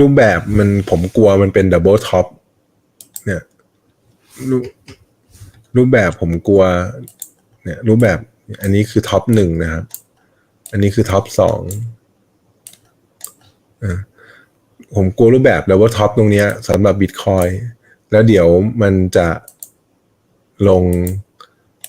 รูปแบบมันผมกลัวมันเป็นดับเบิลท็อปเนี่ยรูปรูปแบบผมกลัว เนี่ย รูปแบบ อันนี้คือท็อปหนึ่งนะครับ อันนี้คือท็อปสองอ่าผมกลัวรูปแบบดับเบิลท็อปตรงเนี้ยสำหรับบิตคอยแล้วเดี๋ยวมันจะลง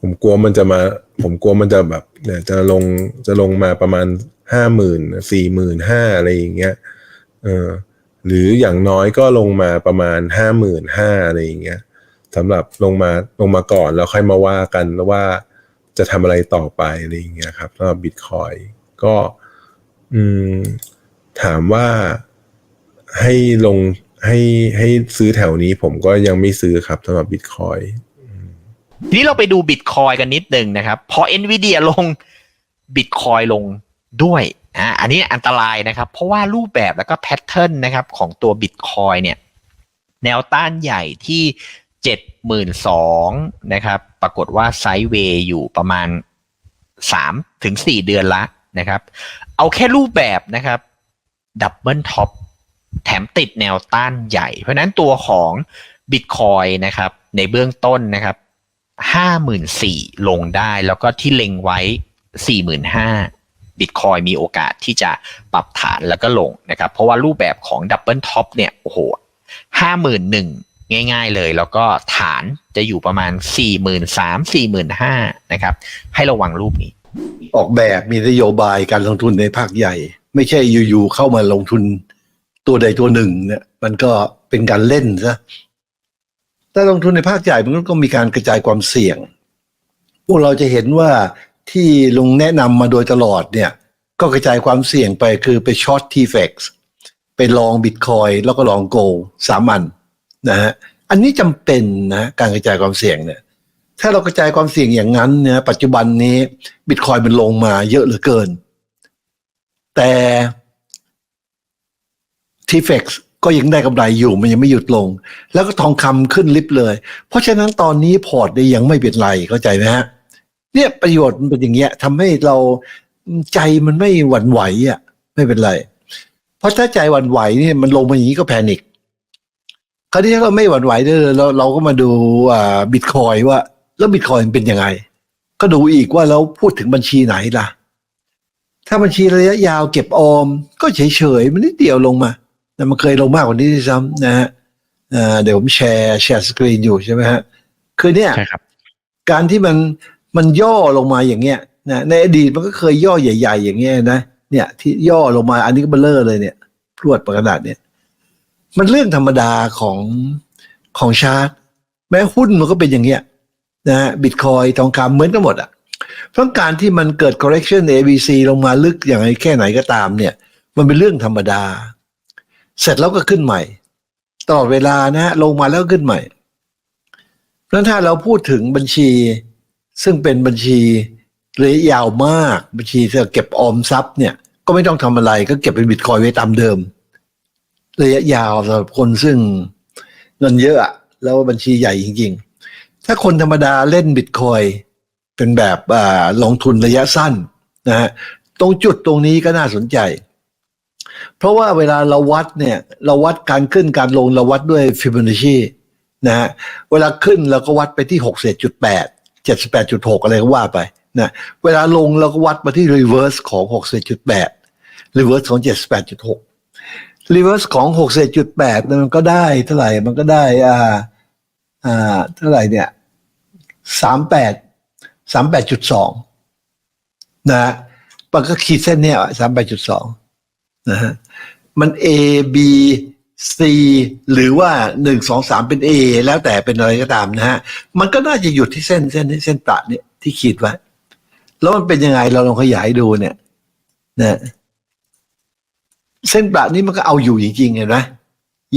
ผมกลัวมันจะมา ผมกลัวมันจะแบบเนี่ยจะลงจะลงมาประมาณห้าหมื่นสี่หมื่นห้าอะไรอย่างเงี้ยเออ หรืออย่างน้อยก็ลงมาประมาณห้าหมื่นห้าอะไรอย่างเงี้ยสำหรับลงมาลงมาก่อนแล้วค่อยมาว่ากันว่าจะทำอะไรต่อไปอะไรอย่างเงี้ยครับสำหรับบิตคอยก็ถามว่าให้ลงให้ให้ซื้อแถวนี้ผมก็ยังไม่ซื้อครับสำหรับบิตคอยทีนี้เราไปดูบิตคอยกันนิดนึงนะครับ พอ NVIDIA ลงบิตคอยลงด้วย อ่าอันนี้อันตรายนะครับ เพราะว่ารูปแบบแล้วก็แพทเทิร์นนะครับของตัวบิตคอยเนี่ยแนวต้านใหญ่ที่เจ็ดหมื่นสองนะครับ ปรากฏว่าไซด์เวย์อยู่ประมาณสามถึงสี่เดือนละนะครับ เอาแค่รูปแบบนะครับดับเบิลท็อปแถมติดแนวต้านใหญ่ เพราะฉะนั้นตัวของบิตคอยนะครับ ในเบื้องต้นนะครับห้าหมื่นสี่ลงได้แล้วก็ที่เล็งไว้สี่หมื่นห้า บิตคอยมีโอกาสที่จะปรับฐานแล้วก็ลงนะครับ เพราะว่ารูปแบบของดับเบิลท็อปเนี่ย โอ้โหห้าหมื่นหนึ่งง่ายๆเลย แล้วก็ฐานจะอยู่ประมาณสี่หมื่นสามสี่หมื่นห้านะครับ ให้ระวังรูปนี้ ออกแบบมีนโยบายการลงทุนในภาคใหญ่ ไม่ใช่อยู่ๆเข้ามาลงทุนตัวใดตัวหนึ่งเนี่ยมันก็เป็นการเล่นซะถ้าลงทุนในภาคใหญ่มันก็มีการกระจายความเสี่ยง พวกเราจะเห็นว่า ที่ลุงแนะนำมาโดยตลอดเนี่ย ก็กระจายความเสี่ยงไปคือไปช็อตทีเฟกซ์ไปลองบิตคอยแล้วก็ลองโกลสามอันนะฮะอันนี้จำเป็นนะการกระจายความเสี่ยงเนี่ย ถ้าเรากระจายความเสี่ยงอย่างนั้นเนี่ยปัจจุบันนี้บิตคอยมันลงมาเยอะเหลือเกิน แต่ทีเฟกก็ยังได้กำไรอยู่มันยังไม่หยุดลง แล้วก็ทองคำขึ้นลิฟต์เลย เพราะฉะนั้นตอนนี้พอร์ตเนี่ยยังไม่เป็นไรเข้าใจไหมฮะ เนี่ยประโยชน์มันเป็นอย่างเงี้ยทำให้เราใจมันไม่หวั่นไหวอะไม่เป็นไร เพราะถ้าใจหวั่นไหวเนี่ยมันลงมาอย่างนี้ก็แพนิคคราวนี้ถ้าเราไม่หวั่นไหวเนี่ยเราเราก็มาดูอ่าบิตคอยว่า แล้วบิตคอยมันเป็นยังไง ก็ดูอีกว่าเราพูดถึงบัญชีไหนล่ะ ถ้าบัญชีระยะยาวเก็บออม ก็เฉยๆมันนิดเดียวลงมาแต่มันเคยลงมากกว่านี้ด้วยซ้ำนะฮะอ่าเดี๋ยวผมแชร์แชร์สกรีนอยู่ใช่ไหมฮะคือเนี่ยใช่ครับการที่มัน มันย่อลงมาอย่างเงี้ยนะในอดีตมันก็เคยย่อใหญ่ ๆ อย่างเงี้ยนะเนี่ย ที่ย่อลงมาอันนี้ก็เบลเลอร์เลยเนี่ยพรวดประกระดาษเนี่ย มันเรื่องธรรมดาของของชาร์ตแม้หุ้นมันก็เป็นอย่างเงี้ยนะบิตคอยทองคำเหมือนกันหมดอะเพราะการที่มันเกิด correction ABC ลงมาลึกอย่างไรแค่ไหนก็ตามเนี่ย มันเป็นเรื่องธรรมดา เสร็จแล้วก็ขึ้นใหม่ ตลอดเวลานะฮะลงมาแล้วขึ้นใหม่เพราะฉะนั้นถ้าเราพูดถึงบัญชี ซึ่งเป็นบัญชีระยะยาวมากบัญชีที่เก็บออมทรัพย์เนี่ยก็ไม่ต้องทำอะไรก็เก็บเป็นบิตคอยไว้ตามเดิม ระยะยาวสำหรับคนซึ่งเงินเยอะแล้วบัญชีใหญ่จริง ๆ ถ้าคนธรรมดาเล่นบิตคอยเป็นแบบอลงทุนระยะสั้นนะฮะตรงจุดตรงนี้ก็น่าสนใจ เพราะว่าเวลาเราวัดเนี่ยเราวัดการขึ้นการลงเราวัดด้วยฟิโบนัชชีนะฮะเวลาขึ้นเราก็วัดไปที่หกเศษจุดแปด เจ็ดสิบแปดจุดหกอะไรก็ว่าไปนะเวลาลงเราก็วัดมาที่รีเวิร์สของหกเศษจุดแปดรีเวิร์สของเจ็ดสิบแปดจุดหกรีเวิร์สของหกเศษจุดแปดมันก็ได้เท่าไหร่ มันก็ได้อ่าอ่าเท่าไหร่เนี่ยสามแปดสามแปดจุดสองนะฮะมันก็ขีดเส้นเนี่ยสามแปดจุดสองนะฮะ มัน A B C หรือว่าหนึ่งสองสามเป็น A แล้วแต่เป็นอะไรก็ตามนะฮะ มันก็น่าจะหยุดที่เส้นเส้นเส้นประเนี่ยที่ขีดไว้ แล้วมันเป็นยังไงเราลองขยายดูเนี่ยนะเส้นประนี้มันก็เอาอยู่จริงๆเห็นไหม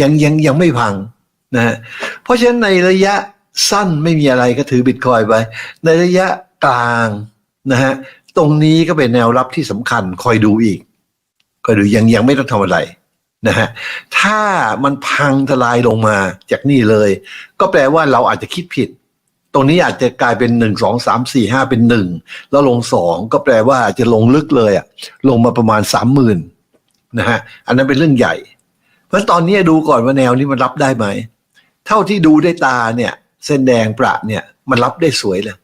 ยังยังยังไม่พังนะฮะเพราะฉะนั้นในระยะสั้นไม่มีอะไรก็ถือบิตคอยไป ในระยะกลางนะฮะตรงนี้ก็เป็นแนวรับที่สำคัญคอยดูอีกคอยดูยังยังไม่ต้องทำอะไร นะฮะถ้ามันพังทลายลงมาจากนี่เลย ก็แปลว่าเราอาจจะคิดผิด ตรงนี้อาจจะกลายเป็นหนึ่งสองสามสี่ห้าเป็นหนึ่งแล้วลงสองก็แปลว่าจะลงลึกเลยอะลงมาประมาณสามหมื่นนะฮะอันนั้นเป็นเรื่องใหญ่ เพราะตอนนี้ดูก่อนว่าแนวนี้มันรับได้ไหม เท่าที่ดูได้ตาเนี่ย เส้นแดงประเนี่ยมันรับได้สวยเลย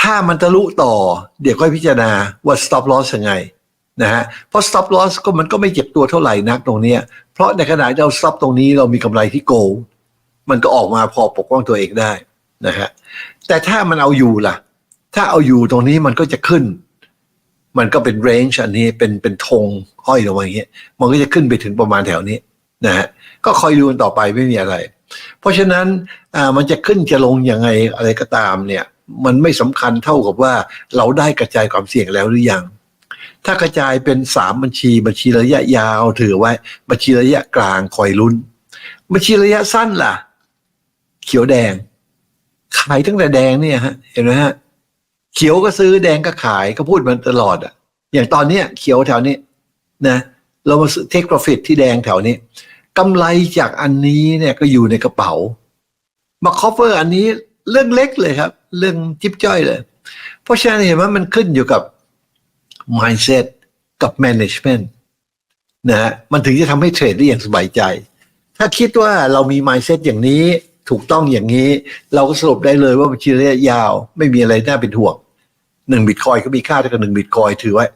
ถ้ามันทะลุต่อ เดี๋ยวค่อยพิจารณาว่า stop loss ยังไง นะฮะเพราะ stop loss ก็มันก็ไม่เจ็บตัวเท่าไหร่นักตรงนี้ เพราะในขณะที่เรา stop ตรงนี้เรามีกำไรที่โกลมันก็ออกมาพอปกป้องตัวเองได้นะฮะแต่ถ้ามันเอาอยู่ล่ะ ถ้าเอาอยู่ตรงนี้มันก็จะขึ้น มันก็เป็น range อันนี้เป็นเป็นธงห้อยลงมาอย่างเงี้ยมันก็จะขึ้นไปถึงประมาณแถวนี้นะฮะก็คอยดูกันต่อไปไม่มีอะไร เพราะฉะนั้นอ่ามันจะขึ้นจะลงยังไงอะไรก็ตามเนี่ย มันไม่สำคัญเท่ากับว่าเราได้กระจายความเสี่ยงแล้วหรือยัง ถ้ากระจายเป็นสามบัญชี บัญชีระยะยาวถือไว้ บัญชีระยะกลางคอยลุ้น บัญชีระยะสั้นล่ะ เขียวแดง ขายตั้งแต่แดงเนี่ยฮะ เห็นไหมฮะ เขียวก็ซื้อแดงก็ขายก็พูดมันตลอดอะ อย่างตอนเนี้ย เขียวแถวนี้นะเรามาเทคโปรฟิตที่แดงแถวนี้กำไรจากอันนี้เนี่ยก็อยู่ในกระเป๋า มาคอฟเฟอร์อันนี้เรื่องเล็กเลยครับ เรื่องจิ๊บจ้อยเลย เพราะฉะนั้นเห็นว่ามันขึ้นอยู่กับ mindset กับ management นะฮะมันถึงจะทำให้เทรดได้อย่างสบายใจ ถ้าคิดว่าเรามี mindset อย่างนี้ถูกต้องอย่างนี้ เราก็สรุปได้เลยว่าบัญชีระยะยาวไม่มีอะไรน่าเป็นห่วงหนึ่งบิตคอยก็มีค่าเท่ากับหนึ่งบิตคอยถือไว้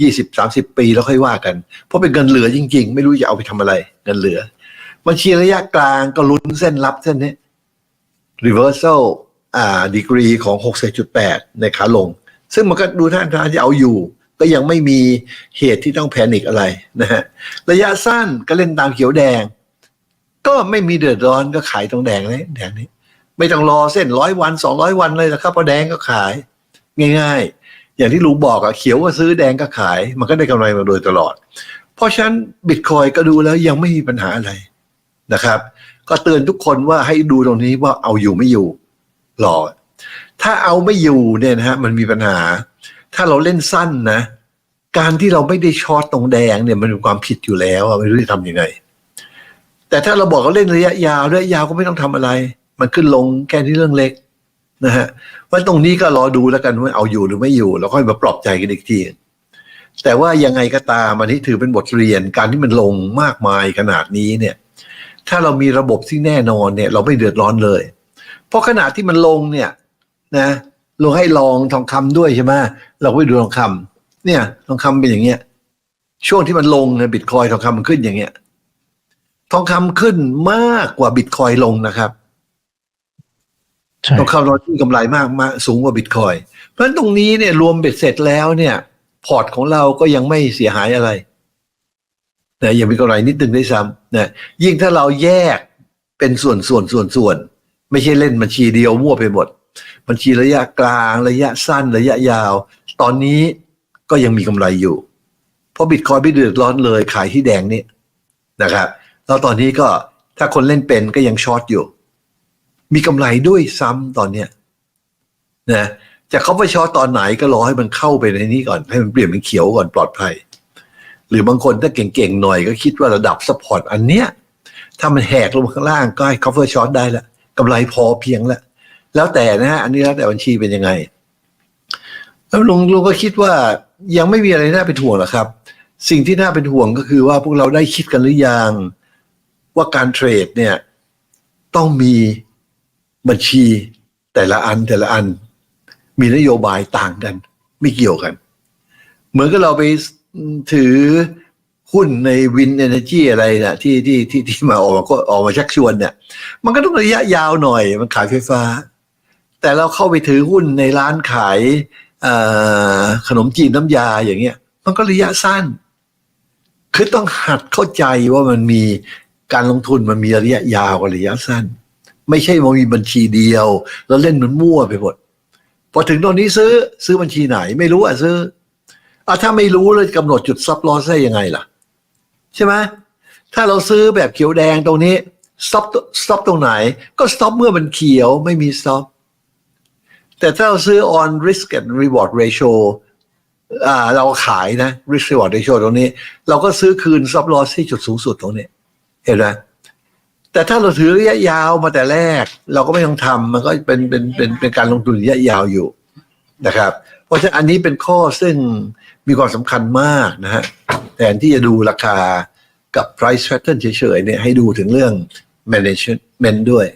ยี่สิบสามสิบปีแล้วค่อยว่ากัน เพราะเป็นเงินเหลือจริง ๆ ไม่รู้จะเอาไปทำอะไร เงินเหลือบัญชีระยะกลางก็ลุ้นเส้นรับเส้นนี้ reversal อ่าดีกรีของหก6.8 ในขาลง ซึ่งมันก็ดูท่านทางจะเอาอยู่ ก็ยังไม่มีเหตุที่ต้องแพนิคอะไรนะฮะระยะสั้นก็เล่นตามเขียวแดง ก็ไม่มีเดือดร้อนก็ขายตรงแดงเลยแดงนี้ ไม่ต้องรอเส้นร้อยวันสองร้อยวันเลยนะครับเพราะแดงก็ขาย ง่าย ๆ อย่างที่ลุงบอกอะเขียวก็ซื้อแดงก็ขาย มันก็ได้กำไรมาโดยตลอด เพราะฉะนั้นบิตคอยก็ดูแล้วยังไม่มีปัญหาอะไรนะครับ ก็เตือนทุกคนว่าให้ดูตรงนี้ว่าเอาอยู่ไม่อยู่รอถ้าเอาไม่อยู่เนี่ยนะฮะมันมีปัญหา ถ้าเราเล่นสั้นนะ การที่เราไม่ได้ช็อตตรงแดงเนี่ยมันเป็นความผิดอยู่แล้วไม่รู้จะทำยังไง แต่ถ้าเราบอกเราเล่นระยะยาวระยะยาวก็ไม่ต้องทำอะไร มันขึ้นลงแค่ที่เรื่องเล็กนะฮะว่าตรงนี้ก็รอดูแล้วกันว่าเอาอยู่หรือไม่อยู่แล้วค่อยมาปลอบใจกันอีกทีแต่ว่ายังไงก็ตามอันนี้ถือเป็นบทเรียนการที่มันลงมากมายขนาดนี้เนี่ย ถ้าเรามีระบบที่แน่นอนเนี่ย เราไม่เดือดร้อนเลย เพราะขนาดที่มันลงเนี่ย นะ ลงให้ลองทองคำด้วยใช่ไหมเราก็ไปดูทองคำเนี่ย ทองคำเป็นอย่างเงี้ย ช่วงที่มันลงเนี่ยบิตคอยทองคำมันขึ้นอย่างเงี้ย ทองคำขึ้นมากกว่าบิตคอยลงนะครับใช่ทองคำเราที่กำไรมากมากสูงกว่าบิตคอยเพราะฉะนั้นตรงนี้เนี่ยรวมเบ็ดเสร็จแล้วเนี่ย พอร์ตของเราก็ยังไม่เสียหายอะไรนะยังมีกำไรนิดนึงด้วยซ้ำนะยิ่งถ้าเราแยกเป็นส่วนส่วนส่วนส่วน ไม่ใช่เล่นบัญชีเดียวมั่วไปหมด บัญชีระยะกลางระยะสั้นระยะยาว ตอนนี้ก็ยังมีกำไรอยู่ เพราะบิตคอยไม่เดือดร้อนเลยขายที่แดงนี่นะครับแล้วตอนนี้ก็ถ้าคนเล่นเป็นก็ยังช็อตอยู่ มีกำไรด้วยซ้ำตอนเนี้ยนะจะเข้าไปช็อตตอนไหนก็รอให้มันเข้าไปในนี้ก่อนให้มันเปลี่ยนเป็นเขียวก่อนปลอดภัย หรือบางคนถ้าเก่งๆหน่อยก็คิดว่าระดับสปอร์ตอันเนี้ยถ้ามันแหกลงข้างล่างก็ให้ cover short ได้ละกำไรพอเพียงละ แล้วแต่นะฮะอันนี้แล้วแต่บัญชีเป็นยังไง แล้วลุงลุงก็คิดว่ายังไม่มีอะไรน่าเป็นห่วงหรอกครับ สิ่งที่น่าเป็นห่วงก็คือว่าพวกเราได้คิดกันหรือยัง ว่าการเทรดเนี่ยต้องมีบัญชีแต่ละอันแต่ละอัน มีนโยบายต่างกัน ไม่เกี่ยวกัน เหมือนกับเราไปถือหุ้นในวินเอเนจีอะไรนะที่ที่ที่ที่มาออกมาก็ออกมาชักชวนเนี่ย มันก็ต้องระยะยาวหน่อย มันขายไฟฟ้า แต่เราเข้าไปถือหุ้นในร้านขายขนมจีนน้ำยาอย่างเงี้ย มันก็ระยะสั้น คือต้องหัดเข้าใจว่ามันมีการลงทุนมันมีระยะยาวกับระยะสั้น ไม่ใช่ว่ามีบัญชีเดียว แล้วเล่นมันมั่วไปหมดพอถึงตรงนี้ซื้อซื้อบัญชีไหน ไม่รู้อะซื้ออะถ้าไม่รู้เลยกำหนดจุดซับลอสได้ยังไงล่ะ ใช่ไหมถ้าเราซื้อแบบเขียวแดงตรงนี้ stop stop ตรงไหน ก็ stop เมื่อมันเขียวไม่มี stop แต่ถ้าเราซื้อ on risk and reward ratio อ่าเราขายนะ risk reward ratio ตรงนี้ เราก็ซื้อคืน stop loss ที่จุดสูงสุดตรงนี้ เห็นไหมแต่ถ้าเราถือระยะยาวมาแต่แรก เราก็ไม่ต้องทำมันก็เป็นเป็นเป็นเป็นการลงทุนระยะยาวอยู่นะครับ เพราะฉะนั้นอันนี้เป็นข้อซึ่งมีความสำคัญมากนะฮะแทนที่จะดูราคากับ price pattern เฉยๆเนี่ยให้ดูถึงเรื่อง management ด้วย